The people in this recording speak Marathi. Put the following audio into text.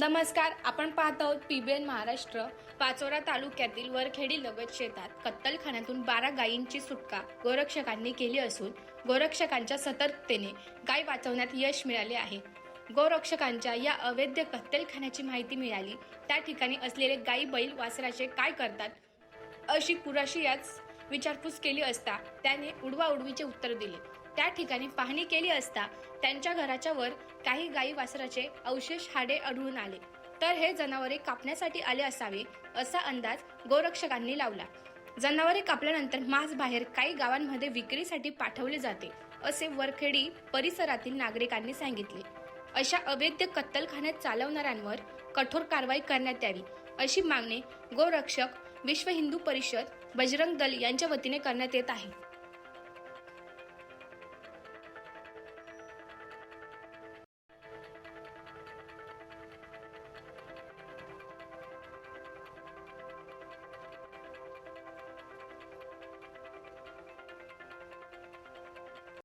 नमस्कार आपण पाहत आहोत पीबीएन महाराष्ट्र पाचोरा तालुक्यातील वरखेडी लगत शेतात कत्तलखान्यातून बारा गायींची सुटका गोरक्षकांनी केली असून गोरक्षकांच्या सतर्कतेने गाय वाचवण्यात यश मिळाले आहे. गोरक्षकांच्या या अवैध कत्तलखान्याची माहिती मिळाली. त्या ठिकाणी असलेले गायी बैल वासराचे काय करतात अशी पुराशी याच विचारपूस केली असता त्याने उडवा उडवीचे उत्तर दिले. त्या ठिकाणी पाहणी केली असता त्यांच्या घराच्या वर काही गाई वासराचे अवशेष हाडे आढळून आले. तर हे जनावरे कापण्यासाठी आले असावे असा अंदाज गोरक्षकांनी लावला. जनावरे कापल्यानंतर मांस बाहेर काही गावांमध्ये विक्रीसाठी पाठवले जाते असे वरखेडी परिसरातील नागरिकांनी सांगितले. अशा अवैध कत्तलखान्यात चालवणाऱ्यांवर कठोर कारवाई करण्यात यावी अशी मागणी गोरक्षक विश्व हिंदू परिषद बजरंग दल यांच्या वतीने करण्यात येत आहे.